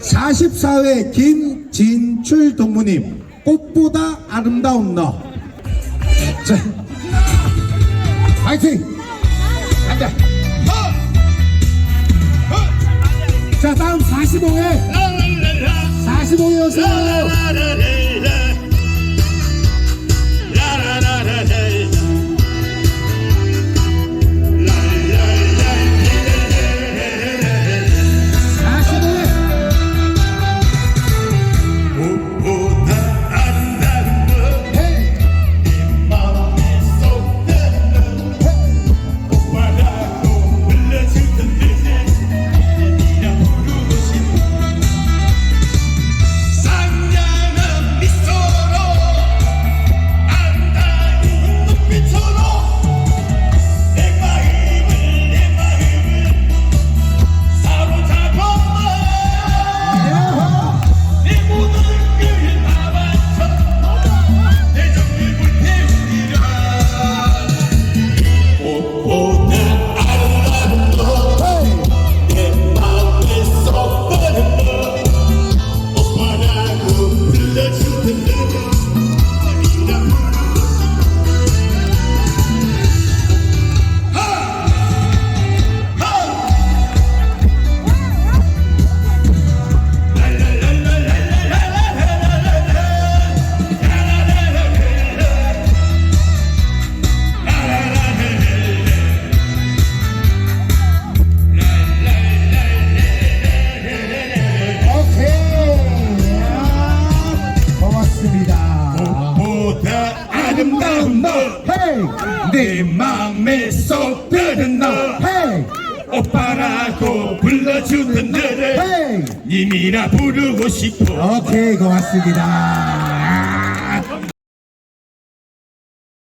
44회 김진출 동무님 꽃보다 아름다운 너. 자, 파이팅! 간다. 자, 다음 45회 45회 오세 너 헤이! 내 맘에 쏙 드는 너 헤이! 오빠라고 불러주는 너를 헤이! 님이나 부르고 싶어 오케이, 고맙습니다.